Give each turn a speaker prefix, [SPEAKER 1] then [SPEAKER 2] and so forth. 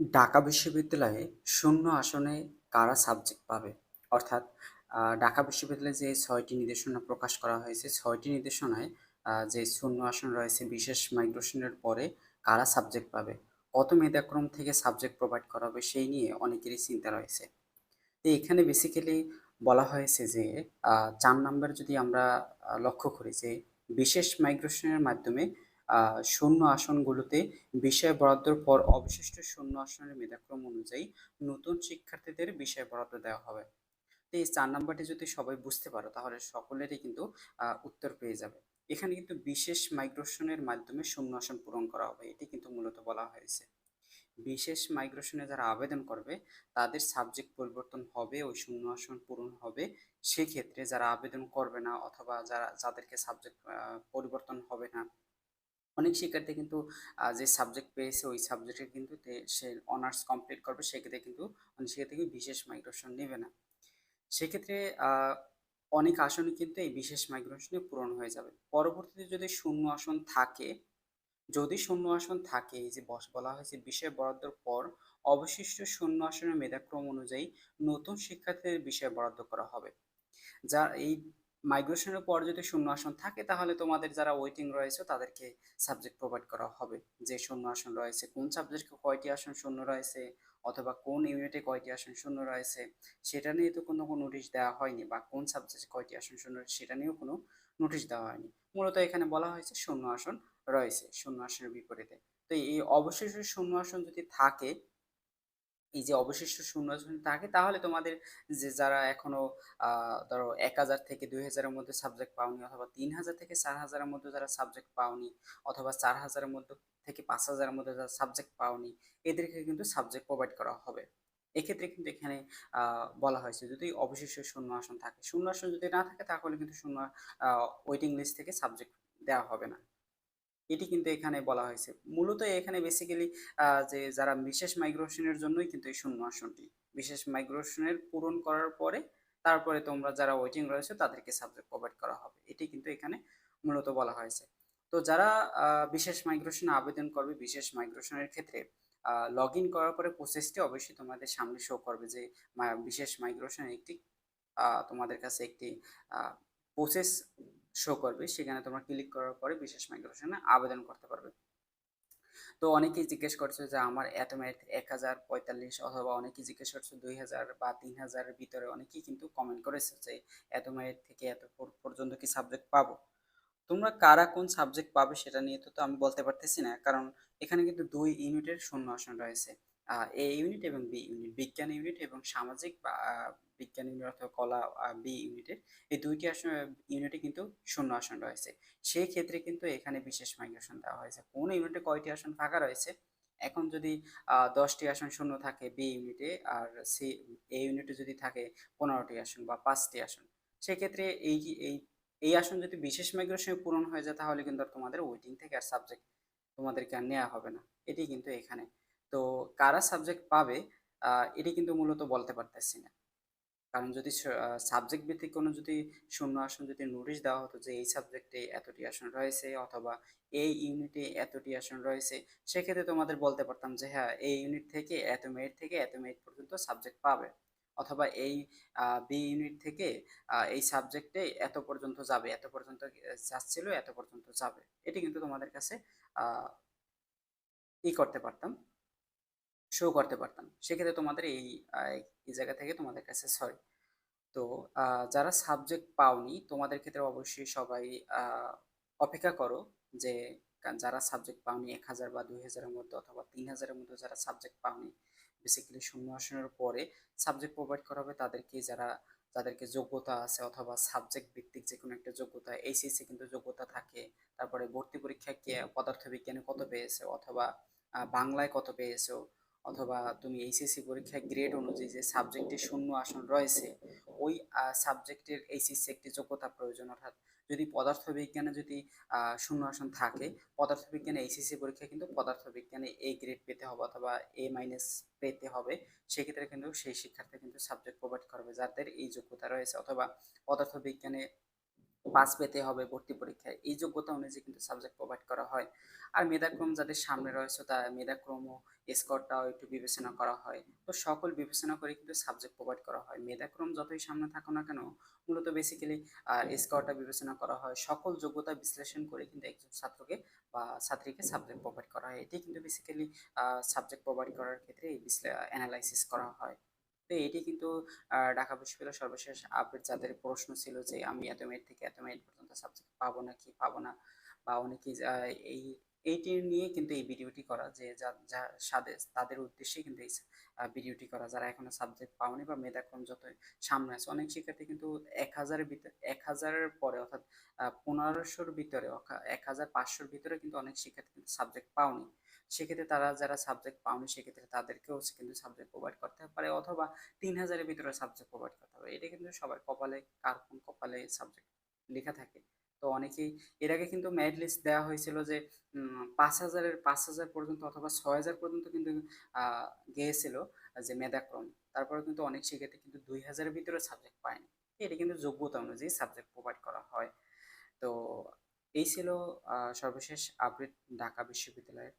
[SPEAKER 1] ঢাকা বিশ্ববিদ্যালয়ে শূন্য আসনে কারা সাবজেক্ট পাবে? অর্থাৎ ঢাকা বিশ্ববিদ্যালয়ে যে ছয়টি নির্দেশনা প্রকাশ করা হয়েছে, ছয়টি নির্দেশনায় যে শূন্য আসন রয়েছে, বিশেষ মাইগ্রেশনের পরে কারা সাবজেক্ট পাবে? কত মেধাক্রম থেকে সাবজেক্ট প্রোভাইড করা হবে সেই নিয়ে অনেকেরই চিন্তা রয়েছে। তো এখানে বেসিক্যালি বলা হয়েছে যে চার নাম্বার যদি আমরা লক্ষ্য করি যে, বিশেষ মাইগ্রেশনের মাধ্যমে শূন্য আসনগুলোতে বিষয় বরাদ্দর পর অবশিষ্ট শূন্য আসনের মেধাক্রম অনুযায়ী নতুন শিক্ষার্থীদের বিষয় বরাদ্দ দেওয়া হবে। তো এই চার নাম্বারটি যদি সবাই বুঝতে পারো, তাহলে সকলেরই কিন্তু উত্তর পেয়ে যাবে। এখানে কিন্তু বিশেষ মাইগ্রেশনের মাধ্যমে শূন্য আসন পূরণ করা হবে, এটি কিন্তু মূলত বলা হয়েছে। বিশেষ মাইগ্রেশনে যারা আবেদন করবে, তাদের সাবজেক্ট পরিবর্তন হবে, ওই শূন্য আসন পূরণ হবে। সেক্ষেত্রে যারা আবেদন করবে না, অথবা যারা, যাদেরকে সাবজেক্ট পরিবর্তন হবে না অনেক শিক্ষার্থী কিন্তু যে সাবজেক্ট পেয়েছে ওই সাবজেক্টে কিন্তু সে অনার্স কমপ্লিট করবে, সেক্ষেত্রে কিন্তু অনেক শিক্ষার্থী কিন্তু বিশেষ মাইগ্রেশন নেবে না। সেক্ষেত্রে অনেক আসনই কিন্তু এই বিশেষ মাইগ্রেশনে পূরণ হয়ে যাবে। পরবর্তীতে যদি শূন্য আসন থাকে, যদি শূন্য আসন থাকে, এই যে বস, বলা হয়েছে বিষয় বরাদ্দর পর, অবশিষ্ট শূন্য আসনের মেধাক্রম অনুযায়ী নতুন শিক্ষার্থীদের বিষয় বরাদ্দ করা হবে। যা এই মাইগ্রেশনের পর যদি শূন্য আসন থাকে, তাহলে তোমাদের যারা ওয়েটিং রয়েছে, তাদেরকে সাবজেক্ট প্রোভাইড করা হবে। যে শূন্য আসন রয়েছে, কোন সাবজেক্টে কয়টি আসন শূন্য রয়েছে, অথবা কোন ইউনিটে কয়টি আসন শূন্য রয়েছে, সেটা নিয়ে তো কোনো নোটিশ দেওয়া হয়নি, বা কোন সাবজেক্টে কয়টি আসন শূন্য সেটা নিয়েও কোনো নোটিশ দেওয়া হয়নি। মূলত এখানে বলা হয়েছে শূন্য আসন রয়েছে শূন্য আসনের বিপরীতে। তো এই অবশিষ্ট শূন্য আসন যদি থাকে এই যে অবশিষ্ট শূন্য আসন থাকে, তাহলে তোমাদের যে যারা এখনও ধরো এক হাজার থেকে দুই হাজারের মধ্যে সাবজেক্ট পাওনি অথবা তিন হাজার থেকে চার হাজারের মধ্যে যারা সাবজেক্ট পাওনি অথবা চার হাজারের মধ্যে থেকে পাঁচ হাজারের মধ্যে যারা সাবজেক্ট পাওনি, এদেরকে কিন্তু সাবজেক্ট প্রোভাইড করা হবে। এক্ষেত্রে কিন্তু এখানে বলা হয়েছে যদি অবশিষ্ট শূন্য আসন থাকে। শূন্য আসন যদি না থাকে, তাহলে কিন্তু শূন্য ওয়েটিং লিস্ট থেকে সাবজেক্ট দেওয়া হবে না। এটি কিন্তু এখানে বলা হয়েছে। মূলত এখানে বেসিক্যালি যে যারা বিশেষ মাইগ্রেশনের জন্যই কিন্তু এই শূন্য আসনটি বিশেষ মাইগ্রেশনের পূরণ করার পরে তারপরে তোমরা যারা ওয়েটিং রয়েছে তাদেরকে সাবজেক্ট প্রোভাইড করা হবে। এটি কিন্তু এখানে মূলত বলা হয়েছে। তো যারা বিশেষ মাইগ্রেশনে আবেদন করবে বিশেষ মাইগ্রেশনের ক্ষেত্রে লগ ইন করার পরে প্রসেসটি অবশ্যই তোমাদের সামনে শো করবে যে বিশেষ মাইগ্রেশনের একটি তোমাদের কাছে একটি প্রসেস শো করবে, সেখানে তোমরা ক্লিক করার পরে বিশেষ মাইগ্রেশনে আবেদন করতে পারবে। তো অনেকেই জিজ্ঞেস করছে যে আমার এত মেরিট এক হাজার পঁয়তাল্লিশ অথবা অনেকেই জিজ্ঞেস করছে দুই হাজার বা তিন হাজারের ভিতরে, অনেকেই কিন্তু কমেন্ট করেছে যে এত মেরিট থেকে এত পর্যন্ত কি সাবজেক্ট পাবো? তোমরা কারা কোন সাবজেক্ট পাবে সেটা নিয়ে তো আমি বলতে পারতেছি না, কারণ এখানে কিন্তু দুই ইউনিটের শূন্য আসন রয়েছে। এ ইউনিট এবং বি ইউনিট বিজ্ঞান ইউনিট এবং সামাজিক বা বিজ্ঞান ইউনিট অথবা কলা বি ইউনিটের এই দুইটি আসন ইউনিটে কিন্তু শূন্য আসন রয়েছে। সেই ক্ষেত্রে কিন্তু এখানে বিশেষ মাইগ্রেশন দেওয়া হয়েছে। কোন ইউনিটে কয়টি আসন ফাঁকা রয়েছে? এখন যদি দশটি আসন শূন্য থাকে বি ইউনিটে আর সি এ ইউনিটে যদি থাকে পনেরোটি আসন বা পাঁচটি আসন, সেক্ষেত্রে এই এই এই আসন যদি বিশেষ মাইগ্রেশনে পূরণ হয়ে যায়, তাহলে কিন্তু আর তোমাদের ওয়েটিং থেকে আর সাবজেক্ট তোমাদেরকে আর নেওয়া হবে না। এটি কিন্তু এখানে তো কারা সাবজেক্ট পাবে এটি কিন্তু মূলত বলতে পারতেছি না। কারণ যদি সাবজেক্ট ভিত্তিক কোনো যদি শূন্য আসন যদি নোটিশ দেওয়া হতো যে এই সাবজেক্টে এতটি আসন রয়েছে অথবা এই ইউনিটে এতটি আসন রয়েছে, সেক্ষেত্রে তোমাদের বলতে পারতাম যে হ্যাঁ এই ইউনিট থেকে, এত মেরিট থেকে, এত মেরিট পর্যন্ত সাবজেক্ট পাবে। অথবা এই বি ইউনিট থেকে এই সাবজেক্টে এত পর্যন্ত যাবে, এত পর্যন্ত যাচ্ছিল, এত পর্যন্ত যাবে। এটি কিন্তু তোমাদের কাছে ই করতে পারতাম। শো করতে পারতাম। সেক্ষেত্রে তোমাদের এই এই জায়গা থেকে তোমাদের কাছে সরি তো যারা সাবজেক্ট পাওনি, তোমাদের ক্ষেত্রে অবশ্যই সবাই অপেক্ষা করো যে যারা সাবজেক্ট পাওনি এক হাজার বা দুই হাজারের মধ্যে অথবা তিন হাজারের মধ্যে যারা সাবজেক্ট পাওনি বেসিক্যালি শূন্য আসনের পরে সাবজেক্ট প্রোভাইড করা হবে তাদেরকে যারা, যাদেরকে যোগ্যতা আছে অথবা সাবজেক্ট ভিত্তিক যে কোনো একটা যোগ্যতা এইচএসসি কিন্তু যোগ্যতা থাকে। তারপরে ভর্তি পরীক্ষায় কে পদার্থবিজ্ঞানে কত পেয়েছে? অথবা বাংলায় কত পেয়েছ? অথবা তুমি এইচএসসি পরীক্ষায় গ্রেড অনুযায়ী যে সাবজেক্টে শূন্য আসন রয়েছে, ওই সাবজেক্টের এইচএসসি একটি যোগ্যতা প্রয়োজন। অর্থাৎ যদি পদার্থবিজ্ঞানে যদি শূন্য আসন থাকে, পদার্থবিজ্ঞানে এইচএসসি পরীক্ষায় কিন্তু পদার্থবিজ্ঞানে এ গ্রেড পেতে হবে অথবা এ মাইনাস পেতে হবে। সেক্ষেত্রে কিন্তু সেই শিক্ষার্থী কিন্তু সাবজেক্ট প্রোভাইড করবে যাদের এই যোগ্যতা রয়েছে। অথবা পদার্থবিজ্ঞানে পাস পেতে হবে ভর্তি পরীক্ষায়। এই যোগ্যতা অনুযায়ী কিন্তু সাবজেক্ট প্রোভাইড করা হয়। আর মেধাক্রম যাদের সামনে রয়েছে তা মেধাক্রম ও স্কোরটাও একটু বিবেচনা করা হয়। তো সকল বিবেচনা করে কিন্তু সাবজেক্ট প্রোভাইড করা হয়। মেধাক্রম যতই সামনে থাকো না কেন, মূলত বেসিক্যালি স্কোরটা বিবেচনা করা হয়। সকল যোগ্যতা বিশ্লেষণ করে কিন্তু একজন ছাত্রকে বা ছাত্রীকে সাবজেক্ট প্রোভাইড করা হয়। এটি কিন্তু বেসিক্যালি সাবজেক্ট প্রোভাইড করার ক্ষেত্রে এই অ্যানালাইসিস করা হয়। তো এটি কিন্তু ঢাকা বিশ্ববিদ্যালয়ের সর্বশেষ আপডেট যাদের প্রশ্ন ছিল যে আমি এত মেরিট থেকে এত মেরিট পর্যন্ত সাবজেক্ট পাবো না কি পাবো না বা অনেকেই আহ, এই এইটি নিয়ে কিন্তু এই ভিডিওটি করা যে যা যা সাদে তাদের উদ্দেশ্যে কিন্তু এই ভিডিওটি করা। যারা এখনও সাবজেক্ট পাওনি বা মেধাক্রম যত সামনে আছে, অনেক শিক্ষার্থী কিন্তু এক হাজারের ভিতরে এক হাজারের পরে অর্থাৎ পনেরোশোর ভিতরে এক হাজার পাঁচশোর ভিতরে কিন্তু অনেক শিক্ষার্থী কিন্তু সাবজেক্ট পাওনি। সেক্ষেত্রে তারা যারা সাবজেক্ট পাওনি, সেক্ষেত্রে তাদেরকেও কিন্তু সাবজেক্ট প্রোভাইড করতে পারে অথবা তিন হাজারের ভিতরে সাবজেক্ট প্রোভাইড করতে হবে। এটা কিন্তু সবার কপালে, কার কোন কপালে সাবজেক্ট লেখা থাকে। তো অনেকেই এর আগে কিন্তু মেরিট লিস্ট দেওয়া হয়েছিল যে পাঁচ হাজারের, পাঁচ হাজার পর্যন্ত অথবা ছয় হাজার পর্যন্ত কিন্তু গিয়েছিল যে মেধাক্রম। তারপরে কিন্তু অনেক শিক্ষার্থী কিন্তু দুই হাজারের ভিতরে সাবজেক্ট পায়নি। এটা কিন্তু যোগ্যতা অনুযায়ী সাবজেক্ট প্রোভাইড করা হয়। তো এই ছিল সর্বশেষ আপডেট ঢাকা বিশ্ববিদ্যালয়ের